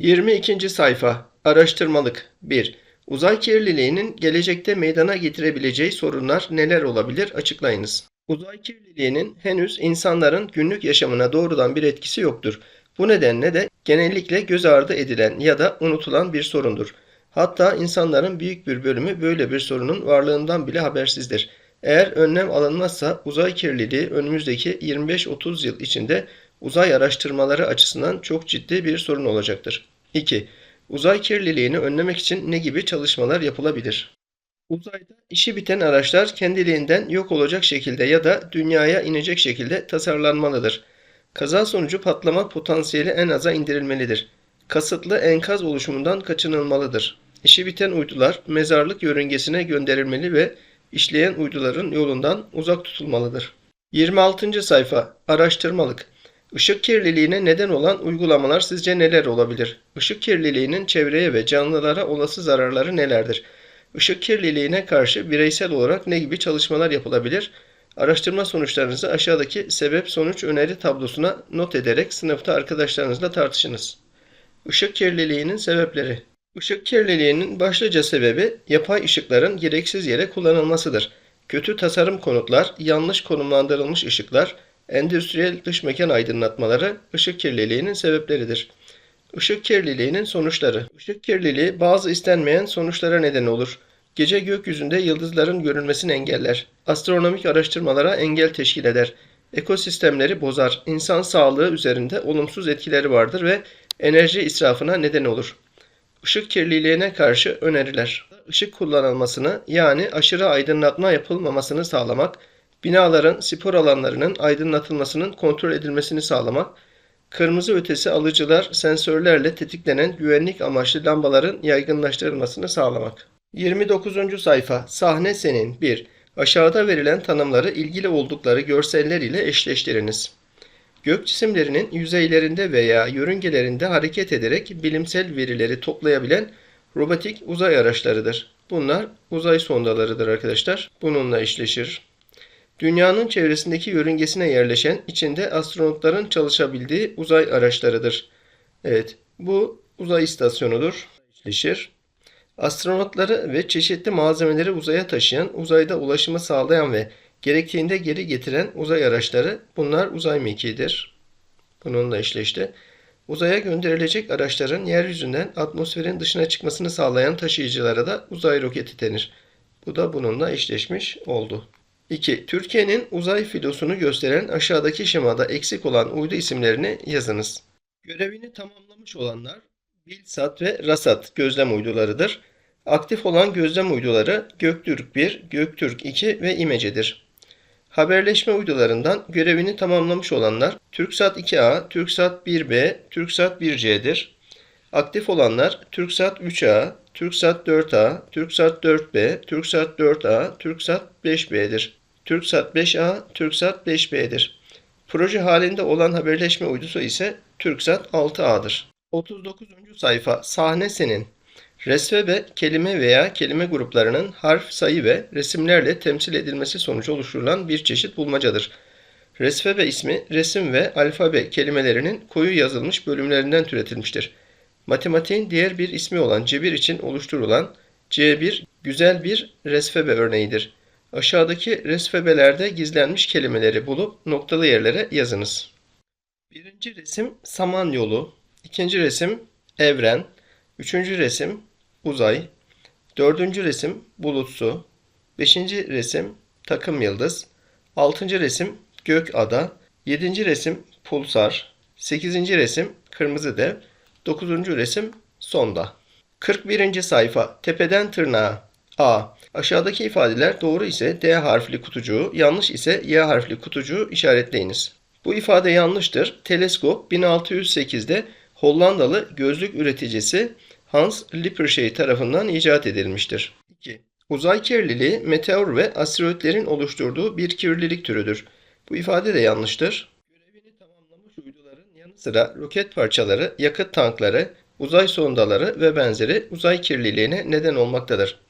22. sayfa Araştırmalık 1. Uzay kirliliğinin gelecekte meydana getirebileceği sorunlar neler olabilir açıklayınız. Uzay kirliliğinin henüz insanların günlük yaşamına doğrudan bir etkisi yoktur. Bu nedenle de genellikle göz ardı edilen ya da unutulan bir sorundur. Hatta insanların büyük bir bölümü böyle bir sorunun varlığından bile habersizdir. Eğer önlem alınmazsa uzay kirliliği önümüzdeki 25-30 yıl içinde uzay araştırmaları açısından çok ciddi bir sorun olacaktır. 2. Uzay kirliliğini önlemek için ne gibi çalışmalar yapılabilir? Uzayda işi biten araçlar kendiliğinden yok olacak şekilde ya da dünyaya inecek şekilde tasarlanmalıdır. Kaza sonucu patlama potansiyeli en aza indirilmelidir. Kasıtlı enkaz oluşumundan kaçınılmalıdır. İşi biten uydular mezarlık yörüngesine gönderilmeli ve işleyen uyduların yolundan uzak tutulmalıdır. 26. sayfa Araştırmalık Işık kirliliğine neden olan uygulamalar sizce neler olabilir? Işık kirliliğinin çevreye ve canlılara olası zararları nelerdir? Işık kirliliğine karşı bireysel olarak ne gibi çalışmalar yapılabilir? Araştırma sonuçlarınızı aşağıdaki sebep-sonuç öneri tablosuna not ederek sınıfta arkadaşlarınızla tartışınız. Işık kirliliğinin sebepleri Işık kirliliğinin başlıca sebebi yapay ışıkların gereksiz yere kullanılmasıdır. Kötü tasarım konutlar, yanlış konumlandırılmış ışıklar, endüstriyel dış mekan aydınlatmaları ışık kirliliğinin sebepleridir. Işık kirliliğinin sonuçları. Işık kirliliği bazı istenmeyen sonuçlara neden olur. Gece gökyüzünde yıldızların görülmesini engeller. Astronomik araştırmalara engel teşkil eder. Ekosistemleri bozar. İnsan sağlığı üzerinde olumsuz etkileri vardır ve enerji israfına neden olur. Işık kirliliğine karşı öneriler. Işık kullanılmasını yani aşırı aydınlatma yapılmamasını sağlamak, binaların spor alanlarının aydınlatılmasının kontrol edilmesini sağlamak, kırmızı ötesi alıcılar sensörlerle tetiklenen güvenlik amaçlı lambaların yaygınlaştırılmasını sağlamak. 29. sayfa Sahne senin 1. Aşağıda verilen tanımları ilgili oldukları görseller ile eşleştiriniz. Gök cisimlerinin yüzeylerinde veya yörüngelerinde hareket ederek bilimsel verileri toplayabilen robotik uzay araçlarıdır. Bunlar uzay sondalarıdır arkadaşlar. Bununla eşleşir. Dünyanın çevresindeki yörüngesine yerleşen, içinde astronotların çalışabildiği uzay araçlarıdır. Evet, bu uzay istasyonudur. Eşleşir. Astronotları ve çeşitli malzemeleri uzaya taşıyan, uzayda ulaşımı sağlayan ve gerektiğinde geri getiren uzay araçları bunlar uzay mekiğidir. Bununla eşleşti. Uzaya gönderilecek araçların yeryüzünden atmosferin dışına çıkmasını sağlayan taşıyıcılara da uzay roketi denir. Bu da bununla eşleşmiş oldu. 2. Türkiye'nin uzay filosunu gösteren aşağıdaki şemada eksik olan uydu isimlerini yazınız. Görevini tamamlamış olanlar Bilsat ve Rasat gözlem uydularıdır. Aktif olan gözlem uyduları Göktürk 1, Göktürk 2 ve İmece'dir. Haberleşme uydularından görevini tamamlamış olanlar TürkSat 2A, TürkSat 1B, TürkSat 1C'dir. Aktif olanlar TürkSat 3A, TürkSat 4A, TürkSat 4B, TürkSat 4A, TürkSat 5B'dir. TürkSat 5A, TürkSat 5B'dir. Proje halinde olan haberleşme uydusu ise TürkSat 6A'dır. 39. sayfa Sahne senin. Resvebe kelime veya kelime gruplarının harf, sayı ve resimlerle temsil edilmesi sonucu oluşturulan bir çeşit bulmacadır. Resvebe ismi resim ve alfabe kelimelerinin koyu yazılmış bölümlerinden türetilmiştir. Matematiğin diğer bir ismi olan cebir için oluşturulan C1 güzel bir resfebe örneğidir. Aşağıdaki resfebelerde gizlenmiş kelimeleri bulup noktalı yerlere yazınız. Birinci resim Samanyolu, ikinci resim Evren, üçüncü resim Uzay, dördüncü resim Bulutsu, beşinci resim Takım Yıldız, altıncı resim Gök Ada, yedinci resim Pulsar, sekizinci resim Kırmızı Dev, dokuzuncu resim Sonda. 41. sayfa Tepeden tırnağa A. Aşağıdaki ifadeler doğru ise D harfli kutucuğu, yanlış ise Y harfli kutucuğu işaretleyiniz. Bu ifade yanlıştır. Teleskop 1608'de Hollandalı gözlük üreticisi Hans Lippershey tarafından icat edilmiştir. 2. Uzay kirliliği meteor ve asteroidlerin oluşturduğu bir kirlilik türüdür. Bu ifade de yanlıştır. Görevini tamamlamış uyduların yanı sıra roket parçaları, yakıt tankları, uzay sondaları ve benzeri uzay kirliliğine neden olmaktadır.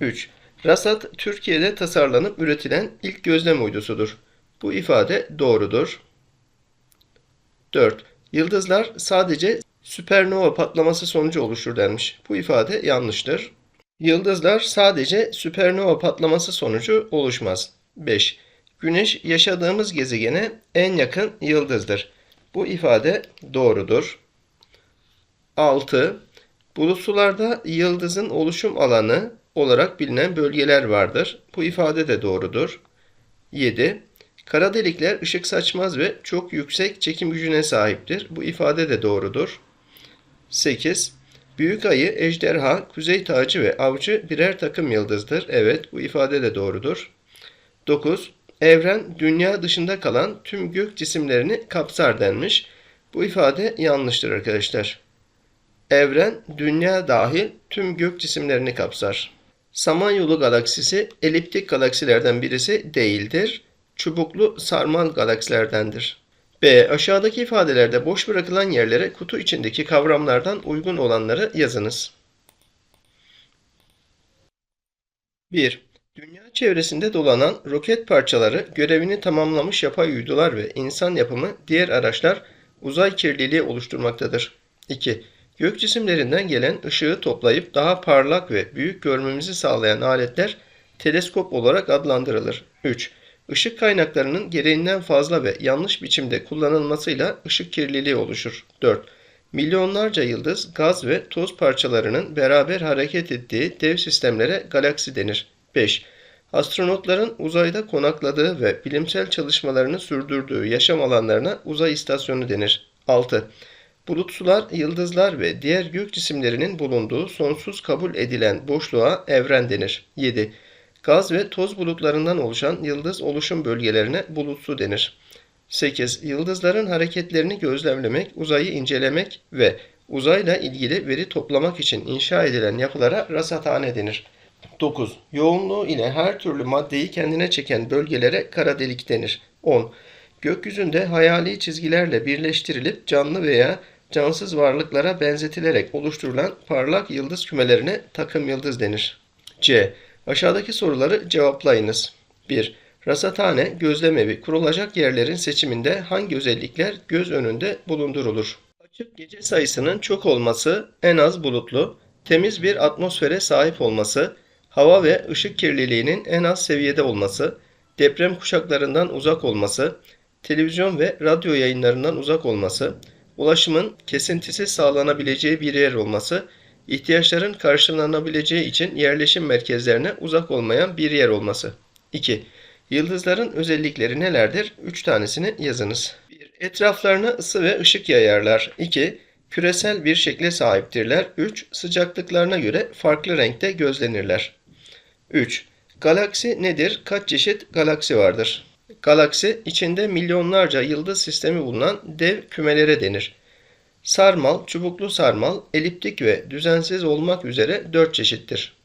3. Rasat Türkiye'de tasarlanıp üretilen ilk gözlem uydusudur. Bu ifade doğrudur. 4. Yıldızlar sadece süpernova patlaması sonucu oluşur denmiş. Bu ifade yanlıştır. Yıldızlar sadece süpernova patlaması sonucu oluşmaz. 5. Güneş yaşadığımız gezegene en yakın yıldızdır. Bu ifade doğrudur. 6. Bulutsularda yıldızın oluşum alanı olarak bilinen bölgeler vardır. Bu ifade de doğrudur. 7. Kara delikler ışık saçmaz ve çok yüksek çekim gücüne sahiptir. Bu ifade de doğrudur. 8. Büyük ayı, ejderha, kuzey tacı ve avcı birer takım yıldızdır. Evet, bu ifade de doğrudur. 9. Evren, dünya dışında kalan tüm gök cisimlerini kapsar denmiş. Bu ifade yanlıştır arkadaşlar. Evren, dünya dahil tüm gök cisimlerini kapsar. Samanyolu galaksisi eliptik galaksilerden birisi değildir. Çubuklu sarmal galaksilerdendir. B. Aşağıdaki ifadelerde boş bırakılan yerlere kutu içindeki kavramlardan uygun olanları yazınız. 1. Dünya çevresinde dolanan roket parçaları görevini tamamlamış yapay uydular ve insan yapımı diğer araçlar uzay kirliliği oluşturmaktadır. 2. Gök cisimlerinden gelen ışığı toplayıp daha parlak ve büyük görmemizi sağlayan aletler teleskop olarak adlandırılır. 3. Işık kaynaklarının gereğinden fazla ve yanlış biçimde kullanılmasıyla ışık kirliliği oluşur. 4. Milyonlarca yıldız, gaz ve toz parçalarının beraber hareket ettiği dev sistemlere galaksi denir. 5. Astronotların uzayda konakladığı ve bilimsel çalışmalarını sürdürdüğü yaşam alanlarına uzay istasyonu denir. 6. Bulutsular, yıldızlar ve diğer gök cisimlerinin bulunduğu sonsuz kabul edilen boşluğa evren denir. 7. Gaz ve toz bulutlarından oluşan yıldız oluşum bölgelerine bulutsu denir. 8. Yıldızların hareketlerini gözlemlemek, uzayı incelemek ve uzayla ilgili veri toplamak için inşa edilen yapılara rasathane denir. 9. Yoğunluğu ile her türlü maddeyi kendine çeken bölgelere kara delik denir. 10. Gökyüzünde hayali çizgilerle birleştirilip canlı veya cansız varlıklara benzetilerek oluşturulan parlak yıldız kümelerine takım yıldız denir. C. Aşağıdaki soruları cevaplayınız. 1. Rasathane, gözlemevi kurulacak yerlerin seçiminde hangi özellikler göz önünde bulundurulur? Açık gece sayısının çok olması, en az bulutlu, temiz bir atmosfere sahip olması, hava ve ışık kirliliğinin en az seviyede olması, deprem kuşaklarından uzak olması, televizyon ve radyo yayınlarından uzak olması, ulaşımın kesintisiz sağlanabileceği bir yer olması, ihtiyaçların karşılanabileceği için yerleşim merkezlerine uzak olmayan bir yer olması. 2. Yıldızların özellikleri nelerdir? 3 tanesini yazınız. 1. Etraflarına ısı ve ışık yayarlar. 2. Küresel bir şekle sahiptirler. 3. Sıcaklıklarına göre farklı renkte gözlenirler. 3. Galaksi nedir? Kaç çeşit galaksi vardır? Galaksi içinde milyonlarca yıldız sistemi bulunan dev kümelere denir. Sarmal, çubuklu sarmal, eliptik ve düzensiz olmak üzere 4 çeşittir.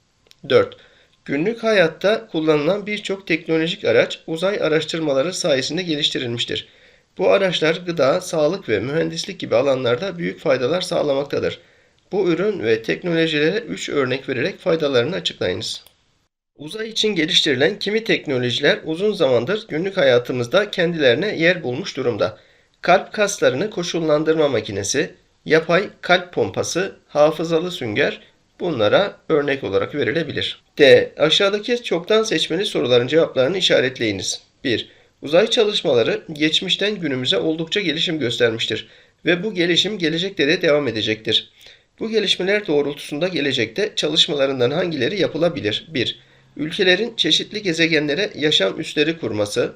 4. Günlük hayatta kullanılan birçok teknolojik araç uzay araştırmaları sayesinde geliştirilmiştir. Bu araçlar gıda, sağlık ve mühendislik gibi alanlarda büyük faydalar sağlamaktadır. Bu ürün ve teknolojilere 3 örnek vererek faydalarını açıklayınız. Uzay için geliştirilen kimi teknolojiler uzun zamandır günlük hayatımızda kendilerine yer bulmuş durumda. Kalp kaslarını koşullandırma makinesi, yapay kalp pompası, hafızalı sünger bunlara örnek olarak verilebilir. D. Aşağıdaki çoktan seçmeli soruların cevaplarını işaretleyiniz. 1. Uzay çalışmaları geçmişten günümüze oldukça gelişim göstermiştir ve bu gelişim gelecekte de devam edecektir. Bu gelişmeler doğrultusunda gelecekte çalışmalarından hangileri yapılabilir? 1. Ülkelerin çeşitli gezegenlere yaşam üsleri kurması.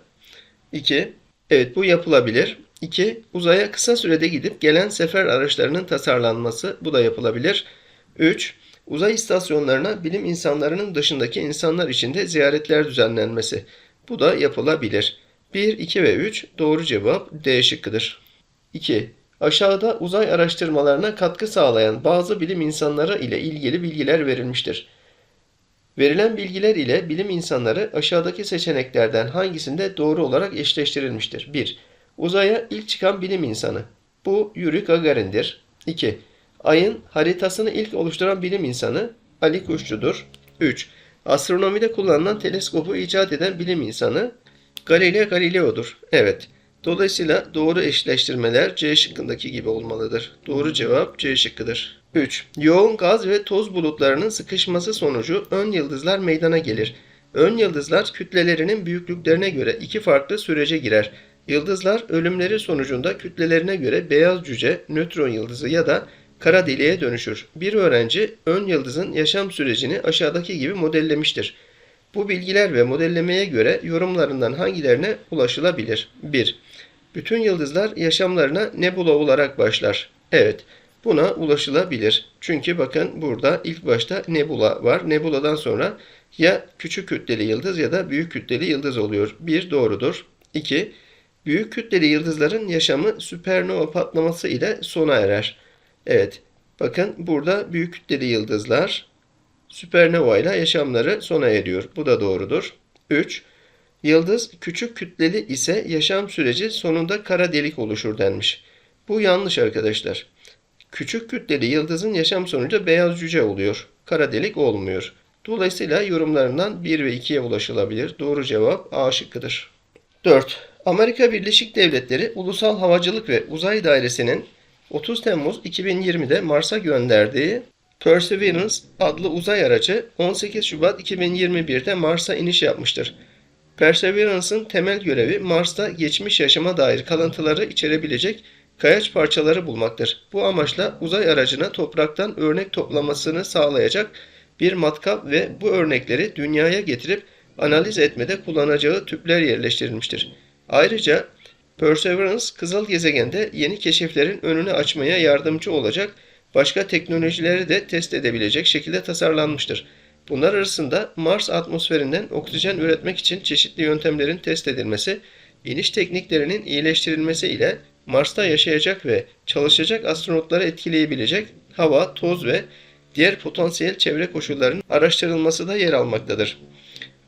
2. Evet bu yapılabilir. 2. Uzaya kısa sürede gidip gelen sefer araçlarının tasarlanması. Bu da yapılabilir. 3. Uzay istasyonlarına bilim insanlarının dışındaki insanlar için de ziyaretler düzenlenmesi. Bu da yapılabilir. 1, 2 ve 3 doğru cevap D şıkkıdır. 2. Aşağıda uzay araştırmalarına katkı sağlayan bazı bilim insanları ile ilgili bilgiler verilmiştir. Verilen bilgiler ile bilim insanları aşağıdaki seçeneklerden hangisinde doğru olarak eşleştirilmiştir? 1. Uzaya ilk çıkan bilim insanı. Bu Yuri Gagarin'dir. 2. Ayın haritasını ilk oluşturan bilim insanı Ali Kuşçu'dur. 3. Astronomide kullanılan teleskopu icat eden bilim insanı Galileo Galileo'dur. Evet. Dolayısıyla doğru eşleştirmeler C şıkkındaki gibi olmalıdır. Doğru cevap C şıkkıdır. 3. Yoğun gaz ve toz bulutlarının sıkışması sonucu ön yıldızlar meydana gelir. Ön yıldızlar kütlelerinin büyüklüklerine göre iki farklı sürece girer. Yıldızlar ölümleri sonucunda kütlelerine göre beyaz cüce, nötron yıldızı ya da kara deliğe dönüşür. Bir öğrenci ön yıldızın yaşam sürecini aşağıdaki gibi modellemiştir. Bu bilgiler ve modellemeye göre yorumlarından hangilerine ulaşılabilir? 1. Bütün yıldızlar yaşamlarına nebula olarak başlar. Evet, buna ulaşılabilir. Çünkü bakın burada ilk başta nebula var. Nebuladan sonra ya küçük kütleli yıldız ya da büyük kütleli yıldız oluyor. 1 doğrudur. 2. Büyük kütleli yıldızların yaşamı süpernova patlaması ile sona erer. Evet, bakın burada büyük kütleli yıldızlar süpernova ile yaşamları sona eriyor. Bu da doğrudur. 3. Yıldız küçük kütleli ise yaşam süreci sonunda kara delik oluşur denmiş. Bu yanlış arkadaşlar. Küçük kütleli yıldızın yaşam sonucu beyaz cüce oluyor. Kara delik olmuyor. Dolayısıyla yorumlarından 1 ve 2'ye ulaşılabilir. Doğru cevap A şıkkıdır. 4. Amerika Birleşik Devletleri Ulusal Havacılık ve Uzay Dairesi'nin 30 Temmuz 2020'de Mars'a gönderdiği Perseverance adlı uzay aracı 18 Şubat 2021'de Mars'a iniş yapmıştır. Perseverance'ın temel görevi Mars'ta geçmiş yaşama dair kalıntıları içerebilecek kayaç parçaları bulmaktır. Bu amaçla uzay aracına topraktan örnek toplamasını sağlayacak bir matkap ve bu örnekleri dünyaya getirip analiz etmede kullanacağı tüpler yerleştirilmiştir. Ayrıca Perseverance kızıl gezegende yeni keşiflerin önünü açmaya yardımcı olacak başka teknolojileri de test edebilecek şekilde tasarlanmıştır. Bunlar arasında Mars atmosferinden oksijen üretmek için çeşitli yöntemlerin test edilmesi, iniş tekniklerinin iyileştirilmesi ile Mars'ta yaşayacak ve çalışacak astronotları etkileyebilecek hava, toz ve diğer potansiyel çevre koşullarının araştırılması da yer almaktadır.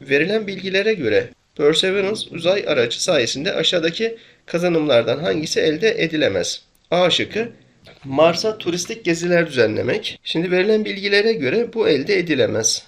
Verilen bilgilere göre Perseverance uzay aracı sayesinde aşağıdaki kazanımlardan hangisi elde edilemez? A şıkkı Mars'a turistik geziler düzenlemek. Şimdi verilen bilgilere göre bu elde edilemez.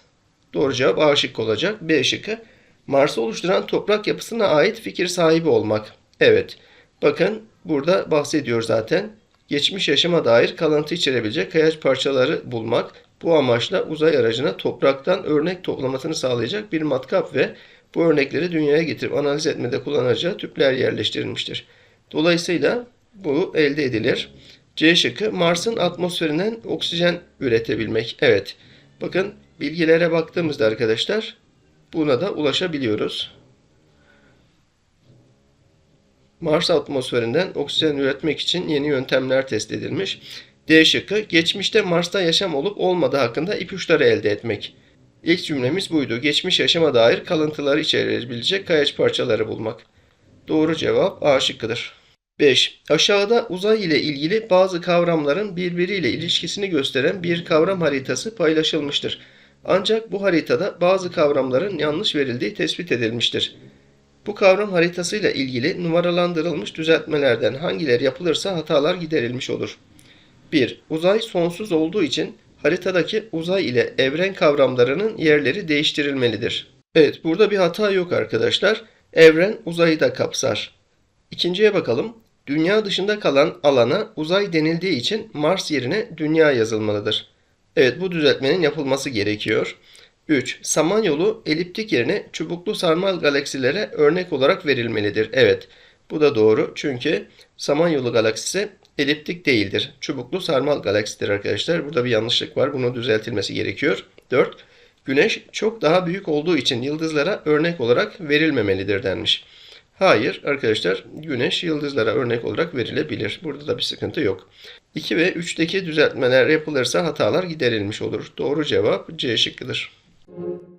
Doğru cevap A şıkkı olacak. B şıkkı Mars'ı oluşturan toprak yapısına ait fikir sahibi olmak. Evet. Bakın burada bahsediyor zaten. Geçmiş yaşama dair kalıntı içerebilecek kayaç parçaları bulmak. Bu amaçla uzay aracına topraktan örnek toplamasını sağlayacak bir matkap ve bu örnekleri dünyaya getirip analiz etmede kullanacağı tüpler yerleştirilmiştir. Dolayısıyla bu elde edilir. C şıkkı Mars'ın atmosferinden oksijen üretebilmek. Evet. Bakın bilgilere baktığımızda arkadaşlar buna da ulaşabiliyoruz. Mars atmosferinden oksijen üretmek için yeni yöntemler test edilmiş. D şıkkı geçmişte Mars'ta yaşam olup olmadığı hakkında ipuçları elde etmek. İlk cümlemiz buydu. Geçmiş yaşama dair kalıntıları içerebilecek kayaç parçaları bulmak. Doğru cevap A şıkkıdır. 5. Aşağıda uzay ile ilgili bazı kavramların birbiriyle ilişkisini gösteren bir kavram haritası paylaşılmıştır. Ancak bu haritada bazı kavramların yanlış verildiği tespit edilmiştir. Bu kavram haritasıyla ilgili numaralandırılmış düzeltmelerden hangileri yapılırsa hatalar giderilmiş olur. 1. Uzay sonsuz olduğu için haritadaki uzay ile evren kavramlarının yerleri değiştirilmelidir. Evet, burada bir hata yok arkadaşlar. Evren uzayı da kapsar. İkinciye bakalım. Dünya dışında kalan alana uzay denildiği için Mars yerine Dünya yazılmalıdır. Evet bu düzeltmenin yapılması gerekiyor. 3. Samanyolu eliptik yerine çubuklu sarmal galaksilere örnek olarak verilmelidir. Evet bu da doğru çünkü Samanyolu galaksisi eliptik değildir. Çubuklu sarmal galaksidir arkadaşlar. Burada bir yanlışlık var. Bunun düzeltilmesi gerekiyor. 4. Güneş çok daha büyük olduğu için yıldızlara örnek olarak verilmemelidir denmiş. Hayır arkadaşlar güneş yıldızlara örnek olarak verilebilir. Burada da bir sıkıntı yok. 2 ve 3'teki düzeltmeler yapılırsa hatalar giderilmiş olur. Doğru cevap C şıkkıdır. Thank you.